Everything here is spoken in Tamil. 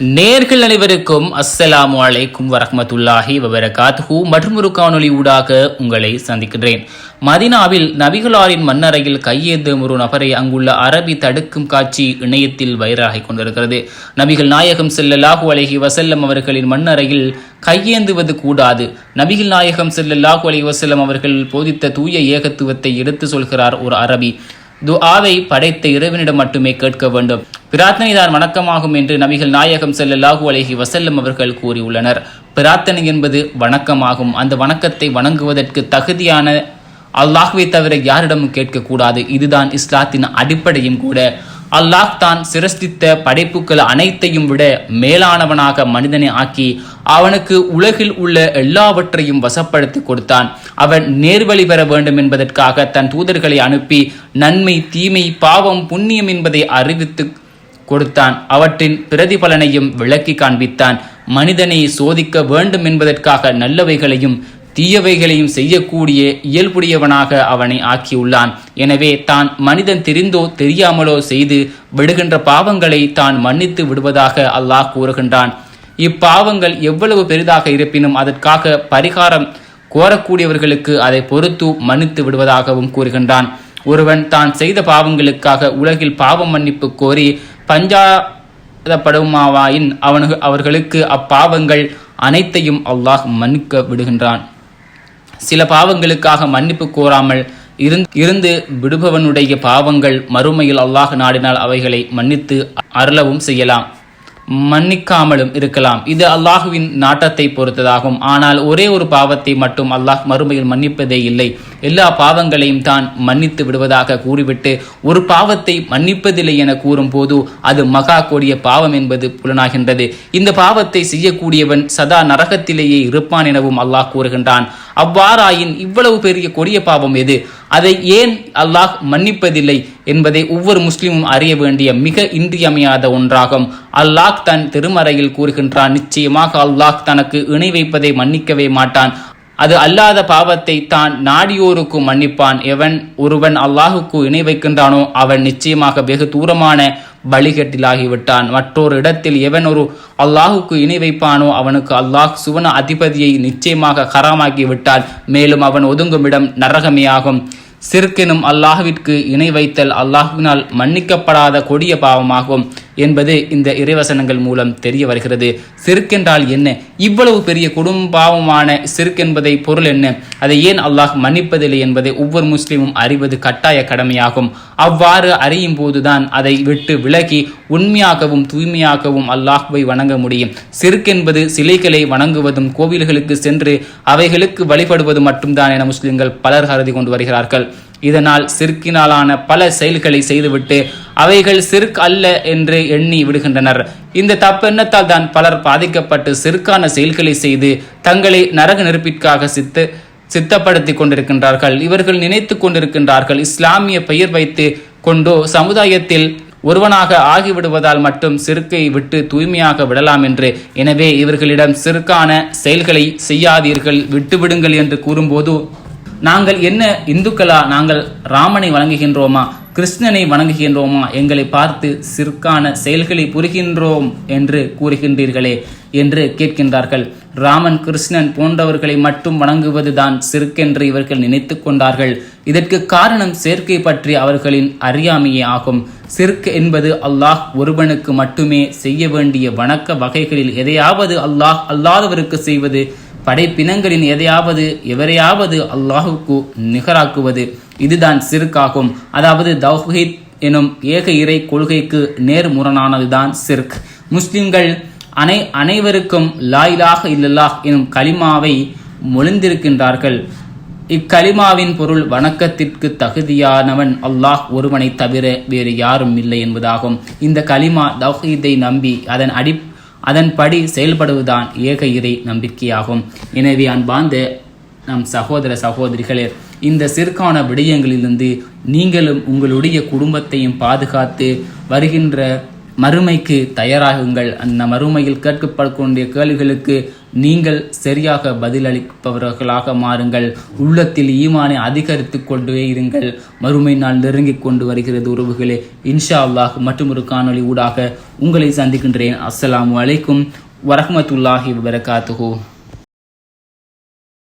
நேர்கள் அனைவருக்கும் அஸ்ஸலாமு அலைக்கும் வரஹ்மத்துல்லாஹி வபரகாத்துஹு. மற்றும் ஒரு காணொலி ஊடாக உங்களை சந்திக்கின்றேன். மதினாவில் நபிகளாரின் மன்னரையில் கையேந்தும் ஒரு நபரை அங்குள்ள அரபி தடுக்கும் காட்சி இணையத்தில் வைரலாகிக் கொண்டிருக்கிறது. நபிகள் நாயகம் செல்லல்லாஹு அலஹி வசல்லம் அவர்களின் மன்னரையில் கையேந்துவது கூடாது. நபிகள் நாயகம் செல்லல்லாஹு அலஹி வசல்லம் அவர்கள் போதித்த தூய ஏகத்துவத்தை எடுத்து சொல்கிறார் ஒரு அரபி. துஆவை படைத்த இறைவனிடம் மட்டுமே கேட்க வேண்டும். பிரார்த்தனைதான் வணக்கமாகும் என்று நபிகள் நாயகம் ஸல்லல்லாஹு அலஹி வசல்லம் அவர்கள் கூறியுள்ளனர். பிரார்த்தனை என்பது வணக்கமாகும். அந்த வணக்கத்தை வணங்குவதற்கு தகுதியான அல்லாஹ்வை தவிர யாரிடமும் கேட்கக்கூடாது. இதுதான் இஸ்லாத்தின் அடிப்படையும் கூட. அல்லாஹ் தான் சிரஸ்தித்த படைப்புகள் அனைத்தையும் விட மேலானவனாக மனிதனை ஆக்கி அவனுக்கு உலகில் உள்ள எல்லாவற்றையும் வசப்படுத்தி கொடுத்தான். அவன் நேர்வழி பெற வேண்டும் என்பதற்காக தன் தூதர்களை அனுப்பி நன்மை தீமை பாவம் புண்ணியம் என்பதை அறிவித்து கொடுத்தான். அவற்றின் பிரதிபலனையும் விளக்கி காண்பித்தான். மனிதனை சோதிக்க வேண்டும் என்பதற்காக நல்லவைகளையும் தீயவைகளையும் செய்யக்கூடிய இயல்புடையவனாக அவனை ஆக்கியுள்ளான். எனவே தான் மனிதன் தெரிந்தோ தெரியாமலோ செய்து விடுகின்ற பாவங்களை தான் மன்னித்து விடுவதாக அல்லாஹ் கூறுகின்றான். இப்பாவங்கள் எவ்வளவு பெரிதாக இருப்பினும் அதற்காக பரிகாரம் கோரக்கூடியவர்களுக்கு அதை பொறுத்து மன்னித்து விடுவதாகவும் கூறுகின்றான். ஒருவன் தான் செய்த பாவங்களுக்காக உலகில் பாவம் மன்னிப்பு கோரி பஞ்சாதப்படுமாவாயின் அவனு அவர்களுக்கு அப்பாவங்கள் அனைத்தையும் அல்லாஹ் மன்னிக்க விடுகின்றான். சில பாவங்களுக்காக மன்னிப்பு கோராமல் இருந்து விடுபவனுடைய பாவங்கள் மறுமையில் அல்லாஹ் நாடினால் அவைகளை மன்னித்து அருளவும் செய்யலாம். மன்னிக்காமலும் இருக்கலாம். இது அல்லாஹுவின் நாட்டத்தை பொறுத்ததாகும். ஆனால் ஒரே ஒரு பாவத்தை மட்டும் அல்லாஹ் மறுமையில் மன்னிப்பதே இல்லை. எல்லா பாவங்களையும் தான் மன்னித்து விடுவதாக கூறிவிட்டு ஒரு பாவத்தை மன்னிப்பதில்லை என கூறும்போது அது மகா கொடிய பாவம் என்பது புலனாகின்றது. இந்த பாவத்தை செய்யக்கூடியவன் சதா நரகத்திலேயே இருப்பான் எனவும் அல்லாஹ் கூறுகின்றான். அவ்வாறாயின் இவ்வளவு பெரிய கொடிய பாவம் எது? அதை ஏன் அல்லாஹ் மன்னிப்பதில்லை என்பதை ஒவ்வொரு முஸ்லிமும் அறிய வேண்டிய மிக இன்றியமையாத ஒன்றாகும். அல்லாஹ் தன் திருமறையில் கூறுகின்றான் நிச்சயமாக அல்லாஹ் தனக்கு இணை வைப்பதை மன்னிக்கவே மாட்டான். அது அல்லாத பாவத்தை தான் நாடியோருக்கு மன்னிப்பான். எவன் ஒருவன் அல்லாஹுக்கு இணை வைக்கின்றானோ அவன் நிச்சயமாக வெகு தூரமான பலிகட்டிலாகிவிட்டான். மற்றொரு இடத்தில் எவன் ஒரு அல்லாஹுக்கு இணை வைப்பானோ அவனுக்கு அல்லாஹ் சுவன அதிபதியை நிச்சயமாக ஹராமாக்கி விட்டான் மேலும் அவன் ஒதுங்கும் இடம் நரகமே ஆகும் சிறுக்கெனும் அல்லாஹுவிற்கு இணை வைத்தல் அல்லாஹுவினால் மன்னிக்கப்படாத கொடிய பாவமாகும். என்பது இந்த இறைவசனங்கள் மூலம் தெரிய வருகிறது. சிறுக்கென்றால் என்ன? இவ்வளவு பெரிய குடும்பாவமான சிறுக்கென்பதை பொருள் என்ன? அதை ஏன் அல்லாஹ் மன்னிப்பதில்லை என்பதை ஒவ்வொரு முஸ்லிமும் அறிவது கட்டாய கடமையாகும். அவ்வாறு அறியும் போதுதான் அதை விட்டு விலகி உண்மையாகவும் தூய்மையாகவும் அல்லாஹ்வை வணங்க முடியும். சிறுக்கென்பது சிலைகளை வணங்குவதும் கோவில்களுக்கு சென்று அவைகளுக்கு வழிபடுவது மட்டும்தான் என முஸ்லிம்கள் பலர் கருதி கொண்டு வருகிறார்கள். இதனால் சிற்கினாலான பல செயல்களை செய்துவிட்டு அவைகள் சிறுக் அல்ல என்று எண்ணி விடுகின்றனர். இந்த தப்பெண்ணத்தால் தான் பலர் பாதிக்கப்பட்டு சிறுக்கான செயல்களை செய்து தங்களை நரக நெருப்பிற்காக சித்து சித்தப்படுத்தி கொண்டிருக்கின்றார்கள். இவர்கள் நினைத்து கொண்டிருக்கின்றார்கள் இஸ்லாமிய பெயர் வைத்து கொண்டோ சமுதாயத்தில் ஒருவனாக ஆகிவிடுவதால் மட்டும் சிறுக்கை விட்டு தூய்மையாக விடலாம் என்று. எனவே இவர்களிடம் சிறுக்கான செயல்களை செய்யாதீர்கள் விட்டுவிடுங்கள் என்று கூறும்போது நாங்கள் என்ன இந்துக்களா? நாங்கள் ராமனை வணங்குகின்றோமா? கிருஷ்ணனை வணங்குகின்றோமா? எங்களை பார்த்து சிற்கான செயல்களை புரிகின்றோம் என்று கூறுகின்றீர்களே என்று கேட்கின்றார்கள். ராமன் கிருஷ்ணன் போன்றவர்களை மட்டும் வணங்குவதுதான் சிறுக்கென்று இவர்கள் நினைத்து கொண்டார்கள். இதற்கு காரணம் சேர்க்கை பற்றி அவர்களின் அறியாமையே ஆகும். சிற்கு என்பது அல்லாஹ் ஒருவனுக்கு மட்டுமே செய்ய வேண்டிய வணக்க வகைகளில் எதையாவது அல்லாஹ் அல்லாதவருக்கு செய்வது படைப்பினங்களின் எதையாவது எவரையாவது அல்லாஹுக்கு நிகராக்குவது இதுதான் சிறுக்காகும். அதாவது தௌஹித் எனும் ஏக இறை கொள்கைக்கு நேர்முரணானதுதான் சிர்க் முஸ்லிம்கள் அனை அனைவருக்கும் லாயிலாக இல்லல்லாஹ் எனும் கலிமாவை மொழிந்திருக்கின்றார்கள். இக்கலிமாவின் பொருள் வணக்கத்திற்கு தகுதியானவன் அல்லாஹ் ஒருவனை தவிர வேறு யாரும் இல்லை என்பதாகும். இந்த கலிமா தௌஹீதை நம்பி அதன் அடி அதன்படி செயல்படுவதுதான் ஏக இறை நம்பிக்கையாகும். எனவே அன்பார்ந்த நம் சகோதர சகோதரிகளே இந்த சிற்கான விடயங்களிலிருந்து நீங்களும் உங்களுடைய குடும்பத்தையும் பாதுகாத்து வருகின்ற மறுமைக்கு தயாராகுங்கள். அந்த மறுமையில் கேட்கப்படக்கூடிய கேள்விகளுக்கு நீங்கள் சரியாக பதிலளிப்பவர்களாக மாறுங்கள். உள்ளத்தில் ஈமானை அதிகரித்து கொண்டே இருங்கள். மறுமை நாள் நெருங்கிக் கொண்டு வருகிறது உறவுகளே. இன்ஷா அல்லாஹ் மற்றும் ஒரு காணொளி ஊடாக உங்களை சந்திக்கின்றேன். அஸ்ஸலாம் அலைக்கும் வரஹ்மத்துல்லாஹி வபரகாத்துஹு.